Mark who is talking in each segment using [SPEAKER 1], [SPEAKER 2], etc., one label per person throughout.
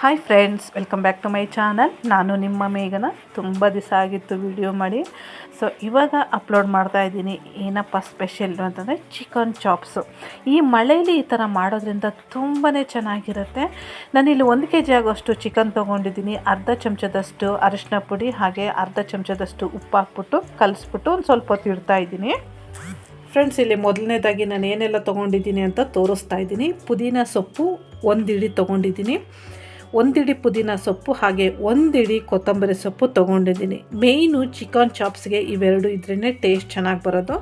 [SPEAKER 1] Hi friends welcome back to my channel ನಾನು ನಿಮ್ಮ ಮೇಘನ. ತುಂಬ ದಿವಸ ಆಗಿತ್ತು ವಿಡಿಯೋ ಮಾಡಿ. ಸೊ ಇವಾಗ ಅಪ್ಲೋಡ್ ಮಾಡ್ತಾ ಇದ್ದೀನಿ ಏನಪ್ಪ ಸ್ಪೆಷಲ್ ಅಂತಂದರೆ ಚಿಕನ್ ಚಾಪ್ಸು ಈ ಮಳೆಯಲ್ಲಿ ಈ ಥರ ಮಾಡೋದ್ರಿಂದ ತುಂಬಾ ಚೆನ್ನಾಗಿರುತ್ತೆ. ನಾನಿಲ್ಲಿ ಒಂದು ಕೆ ಜಿ ಆಗೋಷ್ಟು ಚಿಕನ್ ತೊಗೊಂಡಿದ್ದೀನಿ. ಅರ್ಧ ಚಮಚದಷ್ಟು ಅರಿಶಿನ ಪುಡಿ, ಹಾಗೆ ಅರ್ಧ ಚಮಚದಷ್ಟು ಉಪ್ಪು ಹಾಕ್ಬಿಟ್ಟು ಕಲಿಸ್ಬಿಟ್ಟು ಒಂದು ಸ್ವಲ್ಪ ಹೊತ್ತು ಇಡ್ತಾ ಇದ್ದೀನಿ. ಫ್ರೆಂಡ್ಸ್ ಇಲ್ಲಿ ಮೊದಲನೇದಾಗಿ ನಾನು ಏನೆಲ್ಲ ತೊಗೊಂಡಿದ್ದೀನಿ ಅಂತ ತೋರಿಸ್ತಾ ಇದ್ದೀನಿ. ಪುದೀನ ಸೊಪ್ಪು ಒಂದು ಒಂದಿಡಿ ತೊಗೊಂಡಿದ್ದೀನಿ. ಒಂದಿಡಿ ಪುದೀನ ಸೊಪ್ಪು ಹಾಗೆ ಒಂದಿಡಿ ಕೊತ್ತಂಬರಿ ಸೊಪ್ಪು ತೊಗೊಂಡಿದ್ದೀನಿ. ಮೇಯ್ನು ಚಿಕನ್ ಚಾಪ್ಸ್ಗೆ ಇವೆರಡು ಇದ್ರೇ ಟೇಸ್ಟ್ ಚೆನ್ನಾಗಿ ಬರೋದು.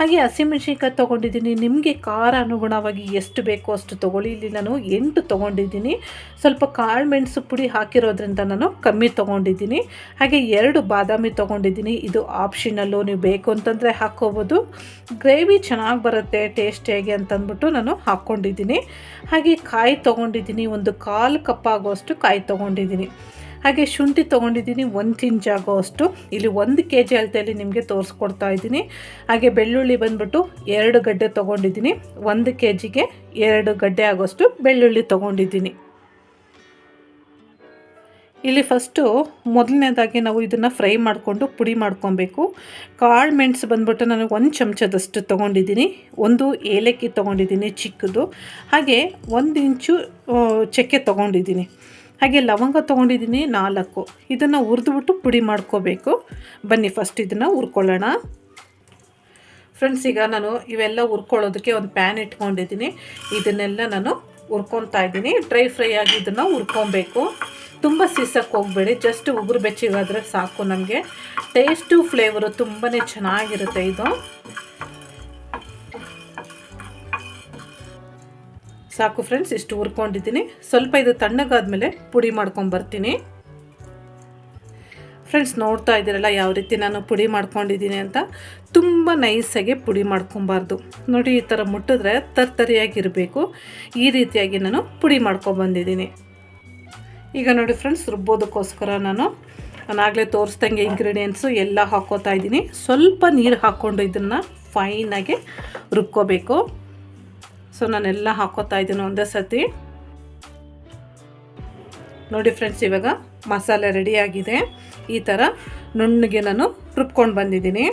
[SPEAKER 1] ಹಾಗೆ ಹಸಿಮೆಣ್ಸಿನ್ಕಾಯಿ ತೊಗೊಂಡಿದ್ದೀನಿ. ನಿಮಗೆ ಖಾರ ಅನುಗುಣವಾಗಿ ಎಷ್ಟು ಬೇಕೋ ಅಷ್ಟು ತೊಗೊಳ್ಳಿ. ಇಲ್ಲಿ ನಾನು ಎಂಟು ತೊಗೊಂಡಿದ್ದೀನಿ. ಸ್ವಲ್ಪ ಕಾಳು ಮೆಣಸು ಪುಡಿ ಹಾಕಿರೋದ್ರಿಂದ ನಾನು ಕಮ್ಮಿ ತೊಗೊಂಡಿದ್ದೀನಿ. ಹಾಗೆ ಎರಡು ಬಾದಾಮಿ ತೊಗೊಂಡಿದ್ದೀನಿ. ಇದು ಆಪ್ಷನಲ್ಲು ನೀವು ಬೇಕು ಅಂತಂದರೆ ಹಾಕ್ಕೋಬೋದು ಗ್ರೇವಿ ಚೆನ್ನಾಗಿ ಬರುತ್ತೆ ಟೇಸ್ಟಿಯಾಗಿ ಅಂತಂದ್ಬಿಟ್ಟು ನಾನು ಹಾಕ್ಕೊಂಡಿದ್ದೀನಿ. ಹಾಗೆ ಕಾಯಿ ತೊಗೊಂಡಿದ್ದೀನಿ. ಒಂದು ಕಾಲು ಕಪ್ ಆಗೋಷ್ಟು ಕಾಯಿ ತೊಗೊಂಡಿದ್ದೀನಿ. ಹಾಗೆ ಶುಂಠಿ ತೊಗೊಂಡಿದ್ದೀನಿ ಒಂದು ಇಂಚ್ ಆಗೋ ಅಷ್ಟು. ಇಲ್ಲಿ ಒಂದು ಕೆ ಜಿ ಅಳತೆಯಲ್ಲಿ ನಿಮಗೆ ತೋರಿಸ್ಕೊಡ್ತಾ ಇದ್ದೀನಿ. ಹಾಗೆ ಬೆಳ್ಳುಳ್ಳಿ ಬಂದ್ಬಿಟ್ಟು ಎರಡು ಗಡ್ಡೆ ತೊಗೊಂಡಿದ್ದೀನಿ. ಒಂದು ಕೆ ಜಿಗೆ ಎರಡು ಗಡ್ಡೆ ಆಗೋಷ್ಟು ಬೆಳ್ಳುಳ್ಳಿ ತೊಗೊಂಡಿದ್ದೀನಿ. ಇಲ್ಲಿ ಫಸ್ಟು ಮೊದಲನೇದಾಗಿ ನಾವು ಇದನ್ನು ಫ್ರೈ ಮಾಡಿಕೊಂಡು ಪುಡಿ ಮಾಡ್ಕೊಬೇಕು. ಕಾಳು ಮೆಣಸು ಬಂದ್ಬಿಟ್ಟು ನಾನು ಒಂದು ಚಮಚದಷ್ಟು ತೊಗೊಂಡಿದ್ದೀನಿ. ಒಂದು ಏಲಕ್ಕಿ ತೊಗೊಂಡಿದ್ದೀನಿ ಚಿಕ್ಕದು. ಹಾಗೆ ಒಂದು ಇಂಚು ಚಕ್ಕೆ ತೊಗೊಂಡಿದ್ದೀನಿ. ಹಾಗೆ ಲವಂಗ ತೊಗೊಂಡಿದ್ದೀನಿ ನಾಲ್ಕು. ಇದನ್ನು ಹುರಿದ್ಬಿಟ್ಟು ಪುಡಿ ಮಾಡ್ಕೋಬೇಕು. ಬನ್ನಿ ಫಸ್ಟ್ ಇದನ್ನು ಹುರ್ಕೊಳ್ಳೋಣ. ಫ್ರೆಂಡ್ಸ್ ಈಗ ನಾನು ಇವೆಲ್ಲ ಹುರ್ಕೊಳ್ಳೋದಕ್ಕೆ ಒಂದು ಪ್ಯಾನ್ ಇಟ್ಕೊಂಡಿದ್ದೀನಿ. ಇದನ್ನೆಲ್ಲ ನಾನು ಹುರ್ಕೊತಾ ಇದ್ದೀನಿ. ಡ್ರೈ ಫ್ರೈ ಆಗಿ ಇದನ್ನು ಹುರ್ಕೊಬೇಕು. ತುಂಬ ಸೀಸಕ್ಕೆ ಹೋಗಬೇಡಿ. ಜಸ್ಟ್ ಉಗುರು ಬೆಚ್ಚಿಗಾದರೆ ಸಾಕು ನಮಗೆ. ಟೇಸ್ಟು ಫ್ಲೇವರು ತುಂಬಾ ಚೆನ್ನಾಗಿರುತ್ತೆ ಇದು. ಸಾಕು ಫ್ರೆಂಡ್ಸ್ ಇಷ್ಟು ಹುರ್ಕೊಂಡಿದ್ದೀನಿ. ಸ್ವಲ್ಪ ಇದು ತಣ್ಣಗಾದ್ಮೇಲೆ ಪುಡಿ ಮಾಡ್ಕೊಂಬರ್ತೀನಿ ಫ್ರೆಂಡ್ಸ್ ನೋಡ್ತಾ ಇದ್ದೀರಲ್ಲ ಯಾವ ರೀತಿ ನಾನು ಪುಡಿ ಮಾಡ್ಕೊಂಡಿದ್ದೀನಿ ಅಂತ? ತುಂಬ ನೈಸಾಗಿ ಪುಡಿ ಮಾಡ್ಕೊಬಾರ್ದು. ನೋಡಿ, ಈ ಥರ ಮುಟ್ಟಿದ್ರೆ ತರ್ತರಿಯಾಗಿರಬೇಕು ಈ ರೀತಿಯಾಗಿ ನಾನು ಪುಡಿ ಮಾಡ್ಕೊಬಂದಿದ್ದೀನಿ ಈಗ ನೋಡಿ ಫ್ರೆಂಡ್ಸ್ ರುಬ್ಬೋದಕ್ಕೋಸ್ಕರ ನಾನು ನಾನಾಗಲೇ ತೋರಿಸ್ದಂಗೆ ಇಂಗ್ರೀಡಿಯೆಂಟ್ಸು ಎಲ್ಲ ಹಾಕೋತಾ ಇದ್ದೀನಿ. ಸ್ವಲ್ಪ ನೀರು ಹಾಕ್ಕೊಂಡು ಇದನ್ನು ಫೈನಾಗಿ ರುಬ್ಕೋಬೇಕು. ಸೊ ನಾನೆಲ್ಲ ಹಾಕೋತಾ ಇದ್ದೀನಿ ಒಂದೇ ಸತಿ ನೋಡಿ ಫ್ರೆಂಡ್ಸ್ ಇವಾಗ ಮಸಾಲೆ ರೆಡಿಯಾಗಿದೆ ಈ ಥರ ನುಣ್ಣಗೆ ನಾನು ರುಬ್ಕೊಂಡು ಬಂದಿದ್ದೀನಿ.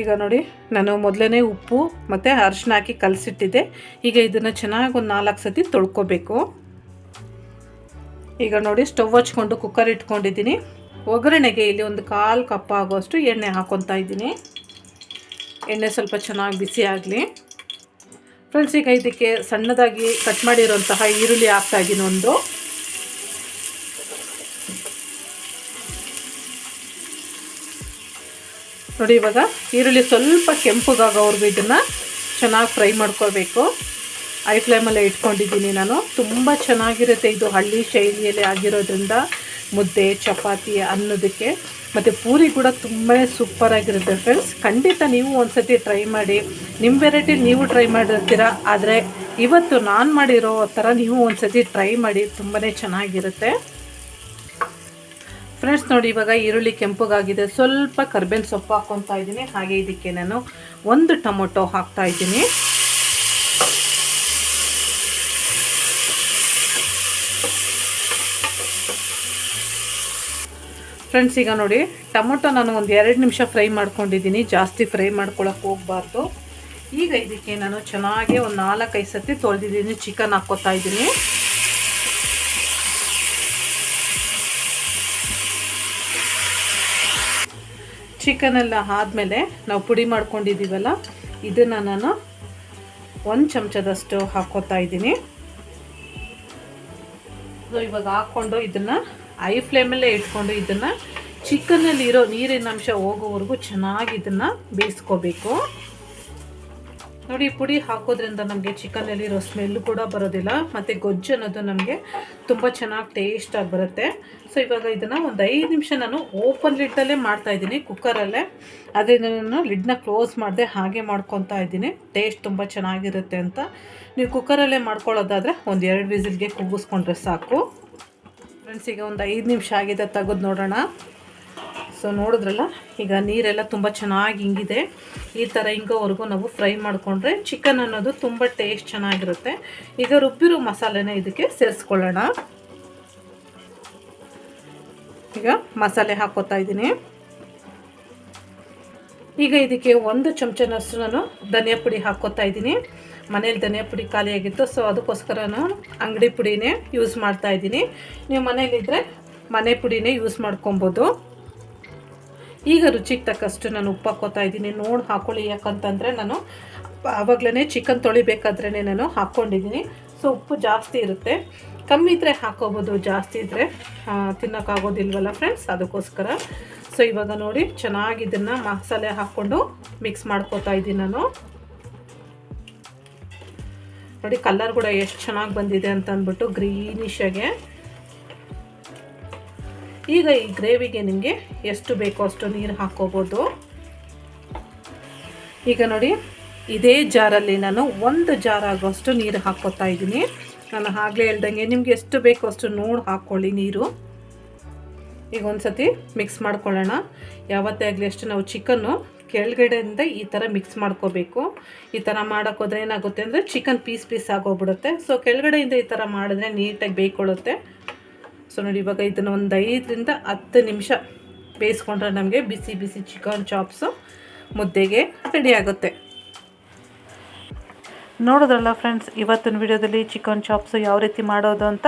[SPEAKER 1] ಈಗ ನೋಡಿ, ನಾನು ಮೊದಲನೇ ಉಪ್ಪು ಮತ್ತು ಅರಿಶಿನ ಹಾಕಿ ಕಲಸಿಟ್ಟಿದ್ದೆ. ಈಗ ಇದನ್ನು ಚೆನ್ನಾಗಿ ಒಂದು ನಾಲ್ಕು ಸತಿ ತೊಳ್ಕೊಬೇಕು. ಈಗ ನೋಡಿ, ಸ್ಟವ್ ಹಚ್ಕೊಂಡು ಕುಕ್ಕರ್ ಇಟ್ಕೊಂಡಿದ್ದೀನಿ. ಒಗ್ಗರಣೆಗೆ ಇಲ್ಲಿ ಒಂದು ಕಾಲು ಕಪ್ ಆಗೋಷ್ಟು ಎಣ್ಣೆ ಹಾಕೊತಾ ಇದ್ದೀನಿ. ಎಣ್ಣೆ ಸ್ವಲ್ಪ ಚೆನ್ನಾಗಿ ಬಿಸಿ ಆಗಲಿ. ಫ್ರೆಂಡ್ಸ್ ಈಗ ಇದಕ್ಕೆ ಸಣ್ಣದಾಗಿ ಕಟ್ ಮಾಡಿರೋಂತಹ ಈರುಳ್ಳಿ ಹಾಕ್ತಾ ಒಂದು. ನೋಡಿ ಇವಾಗ ಈರುಳ್ಳಿ ಸ್ವಲ್ಪ ಕೆಂಪುಗಾಗೋವರೆಗೂ ಇದನ್ನು ಚೆನ್ನಾಗಿ ಫ್ರೈ ಮಾಡ್ಕೋಬೇಕು ಐ ಫ್ಲೇಮಲ್ಲೇ ಇಟ್ಕೊಂಡಿದ್ದೀನಿ ನಾನು. ತುಂಬ ಚೆನ್ನಾಗಿರುತ್ತೆ ಇದು ಹಳ್ಳಿ ಶೈಲಿಯಲ್ಲಿ ಆಗಿರೋದ್ರಿಂದ. ಮುದ್ದೆ, ಚಪಾತಿ ಅನ್ನೋದಕ್ಕೆ. ಮತ್ತು ಪೂರಿ ಕೂಡ ತುಂಬ ಸೂಪರ್ ಆಗಿರುತ್ತೆ ಫ್ರೆಂಡ್ಸ್ ಖಂಡಿತ ನೀವು ಒಂದು ಸತಿ ಟ್ರೈ ಮಾಡಿ. ನಿಮ್ಮ ವೆರೈಟಿ ನೀವು ಟ್ರೈ ಮಾಡಿರ್ತೀರ, ಆದರೆ ಇವತ್ತು ನಾನು ಮಾಡಿರೋ ಥರ ನೀವು ಒಂದು ಸತಿ ಟ್ರೈ ಮಾಡಿ ತುಂಬಾ ಚೆನ್ನಾಗಿರುತ್ತೆ. ಫ್ರೆಂಡ್ಸ್ ನೋಡಿ ಇವಾಗ ಈರುಳ್ಳಿ ಕೆಂಪುಗಾಗಿದೆ. ಸ್ವಲ್ಪ ಕರ್ಬೇವಿನ ಸೊಪ್ಪು ಹಾಕ್ಕೊತಾ ಇದ್ದೀನಿ. ಹಾಗೆ ಇದಕ್ಕೆ ನಾನು ಒಂದು ಟೊಮೊಟೊ ಹಾಕ್ತಾ ಇದ್ದೀನಿ. ಫ್ರೆಂಡ್ಸ್ ಈಗ ನೋಡಿ, ಟೊಮೊಟೊ ನಾನು ಒಂದು ಎರಡು ನಿಮಿಷ ಫ್ರೈ ಮಾಡ್ಕೊಂಡಿದ್ದೀನಿ. ಜಾಸ್ತಿ ಫ್ರೈ ಮಾಡ್ಕೊಳಕ್ಕೆ ಹೋಗಬಾರ್ದು. ಈಗ ಇದಕ್ಕೆ ನಾನು ಚೆನ್ನಾಗಿ ಒಂದು ನಾಲ್ಕೈದು ಸತಿ ತೊಳೆದಿದ್ದೀನಿ. ಚಿಕನ್ ಹಾಕ್ಕೋತಾ ಇದ್ದೀನಿ. ಚಿಕನೆಲ್ಲ ಆದಮೇಲೆ ನಾವು ಪುಡಿ ಮಾಡ್ಕೊಂಡಿದ್ದೀವಲ್ಲ, ಇದನ್ನು ನಾನು ಒಂದು ಚಮಚದಷ್ಟು ಹಾಕ್ಕೋತಾ ಇದ್ದೀನಿ. ಇವಾಗ ಹಾಕ್ಕೊಂಡು ಇದನ್ನು ಐ ಫ್ಲೇಮಲ್ಲೇ ಇಟ್ಕೊಂಡು ಇದನ್ನು ಚಿಕನ್ನಲ್ಲಿರೋ ನೀರಿನ ಅಂಶ ಹೋಗೋವರೆಗೂ ಚೆನ್ನಾಗಿ ಇದನ್ನು ಬೇಯಿಸ್ಕೋಬೇಕು. ನೋಡಿ, ಪುಡಿ ಹಾಕೋದ್ರಿಂದ ನಮಗೆ ಚಿಕನಲ್ಲಿರೋ ಸ್ಮೆಲ್ಲು ಕೂಡ ಬರೋದಿಲ್ಲ, ಮತ್ತು ಗೊಜ್ಜು ಅನ್ನೋದು ನಮಗೆ ತುಂಬ ಚೆನ್ನಾಗಿ ಟೇಸ್ಟಾಗಿ ಬರುತ್ತೆ. ಸೊ ಇವಾಗ ಇದನ್ನು ಒಂದು ಐದು ನಿಮಿಷ ನಾನು ಓಪನ್ ಲಿಡ್ಡಲ್ಲೇ ಮಾಡ್ತಾಯಿದ್ದೀನಿ ಕುಕ್ಕರಲ್ಲೇ ಅದರಿಂದ ನಾನು ಲಿಡ್ನ ಕ್ಲೋಸ್ ಮಾಡಿದೆ ಹಾಗೆ ಮಾಡ್ಕೊತಾ ಇದ್ದೀನಿ ಟೇಸ್ಟ್ ತುಂಬ ಚೆನ್ನಾಗಿರುತ್ತೆ ಅಂತ. ನೀವು ಕುಕ್ಕರಲ್ಲೇ ಮಾಡ್ಕೊಳ್ಳೋದಾದರೆ ಒಂದು ಎರಡು ವಿಸಿಲ್ಗೆ ಕುಗ್ಗಿಸ್ಕೊಂಡ್ರೆ ಸಾಕು. ಫ್ರೆಂಡ್ಸ್ ಈಗ ಒಂದು ಐದು ನಿಮಿಷ ಆಗಿದೆ ತೆಗೆದು ನೋಡೋಣ. ಸೊ ನೋಡಿದ್ರಲ್ಲ, ಈಗ ನೀರೆಲ್ಲ ತುಂಬ ಚೆನ್ನಾಗಿ ಹಿಂಗಿದೆ. ಈ ಥರ ಹಿಂಗೋವರೆಗೂ ನಾವು ಫ್ರೈ ಮಾಡಿಕೊಂಡ್ರೆ ಚಿಕನ್ ಅನ್ನೋದು ತುಂಬ ಟೇಸ್ಟ್ ಚೆನ್ನಾಗಿರುತ್ತೆ. ಈಗ ರುಬ್ಬಿರೋ ಮಸಾಲೆನ ಇದಕ್ಕೆ ಸೇರಿಸ್ಕೊಳ್ಳೋಣ. ಈಗ ಮಸಾಲೆ ಹಾಕೋತಾ ಇದ್ದೀನಿ. ಈಗ ಇದಕ್ಕೆ ಒಂದು ಚಮಚನಷ್ಟು ನಾನು ಧನಿಯಾ ಪುಡಿ ಹಾಕೋತಾ ಇದ್ದೀನಿ. ಮನೇಲಿ ಧನಿಯಾ ಪುಡಿ ಖಾಲಿಯಾಗಿತ್ತು ಸೊ ಅದಕ್ಕೋಸ್ಕರ ನಾನು ಅಂಗಡಿ ಪುಡಿನೇ ಯೂಸ್ ಮಾಡ್ತಾ ಇದ್ದೀನಿ. ನೀವು ಮನೇಲಿದ್ದರೆ ಮನೆ ಪುಡಿನೇ ಯೂಸ್ ಮಾಡ್ಕೊಬೋದು. ಈಗ ರುಚಿಗೆ ತಕ್ಕಷ್ಟು ನಾನು ಉಪ್ಪು ಹಾಕೋತಾ ಇದ್ದೀನಿ. ನೋಡಿ ಹಾಕೊಳ್ಳಿ, ಯಾಕಂತಂದರೆ ನಾನು ಆವಾಗಲೇ ಚಿಕನ್ ತೊಳಿಬೇಕಾದ್ರೇ ನಾನು ಹಾಕ್ಕೊಂಡಿದ್ದೀನಿ. ಸೊ ಉಪ್ಪು ಜಾಸ್ತಿ ಇರುತ್ತೆ. ಕಮ್ಮಿ ಇದ್ದರೆ ಹಾಕೋಬೋದು ಜಾಸ್ತಿ ಇದ್ದರೆ ತಿನ್ನೋಕ್ಕಾಗೋದಿಲ್ವಲ್ಲ ಫ್ರೆಂಡ್ಸ್ ಅದಕ್ಕೋಸ್ಕರ. ಸೊ ಇವಾಗ ನೋಡಿ, ಚೆನ್ನಾಗಿ ಇದನ್ನು ಮಸಾಲೆ ಹಾಕ್ಕೊಂಡು ಮಿಕ್ಸ್ ಮಾಡ್ಕೋತಾ ಇದ್ದೀನಿ ನಾನು. ನೋಡಿ ಕಲರ್ ಕೂಡ ಎಷ್ಟು ಚೆನ್ನಾಗಿ ಬಂದಿದೆ ಅಂತ ಅಂದ್ಬಿಟ್ಟು ಗ್ರೀನಿಶಾಗೆ ಈಗ ಈ ಗ್ರೇವಿಗೆ ನಿಮಗೆ ಎಷ್ಟು ಬೇಕೋ ಅಷ್ಟು ನೀರು ಹಾಕೋಬೋದು ಈಗ ನೋಡಿ, ಇದೇ ಜಾರಲ್ಲಿ ನಾನು ಒಂದು ಜಾರ್ ಆಗೋಷ್ಟು ನೀರು ಹಾಕೋತಾ ಇದ್ದೀನಿ. ನಾನು ಆಗಲೇ ಹೇಳ್ದಂಗೆ ನಿಮ್ಗೆ ಎಷ್ಟು ಬೇಕೋ ಅಷ್ಟು ನೋಡಿ ಹಾಕ್ಕೊಳ್ಳಿ ನೀರು. ಈಗ ಒಂದು ಸತಿ ಮಿಕ್ಸ್ ಮಾಡ್ಕೊಳ್ಳೋಣ. ಯಾವತ್ತೇ ಆಗಲಿ ಅಷ್ಟು ನಾವು ಚಿಕನ್ನು ಕೆಳಗಡೆಯಿಂದ ಈ ಥರ ಮಿಕ್ಸ್ ಮಾಡ್ಕೋಬೇಕು. ಈ ಥರ ಮಾಡೋಕ್ಕೋದ್ರೆ ಏನಾಗುತ್ತೆ ಅಂದರೆ ಚಿಕನ್ ಪೀಸ್ ಪೀಸ್ ಆಗೋಗ್ಬಿಡುತ್ತೆ. ಸೊ ಕೆಳಗಡೆಯಿಂದ ಈ ಥರ ಮಾಡಿದ್ರೆ ನೀಟಾಗಿ ಬೇಯ್ಕೊಳ್ಳುತ್ತೆ. ಸೊ ನೋಡಿ ಇವಾಗ ಇದನ್ನು ಒಂದು ಐದರಿಂದ ಹತ್ತು ನಿಮಿಷ ಬೇಯಿಸ್ಕೊಂಡ್ರೆ ನಮಗೆ ಬಿಸಿ ಬಿಸಿ ಚಿಕನ್ ಚಾಪ್ಸು ಮುದ್ದೆಗೆ ರೆಡಿ ಆಗುತ್ತೆ. ನೋಡೋದ್ರಲ್ಲ ಫ್ರೆಂಡ್ಸ್ ಇವತ್ತಿನ ವಿಡಿಯೋದಲ್ಲಿ ಚಿಕನ್ ಚಾಪ್ಸು ಯಾವ ರೀತಿ ಮಾಡೋದು ಅಂತ.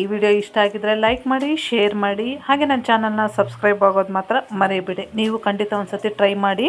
[SPEAKER 1] ಈ ವಿಡಿಯೋ ಇಷ್ಟ ಆಗಿದ್ರೆ ಲೈಕ್ ಮಾಡಿ ಶೇರ್ ಮಾಡಿ, ಹಾಗೆ ನನ್ನ ಚಾನಲ್ನ ಸಬ್ಸ್ಕ್ರೈಬ್ ಆಗೋದು ಮಾತ್ರ ಮರೆಯಬೇಡಿ ನೀವು ಖಂಡಿತ ಒಂದು ಸತಿ ಟ್ರೈ ಮಾಡಿ.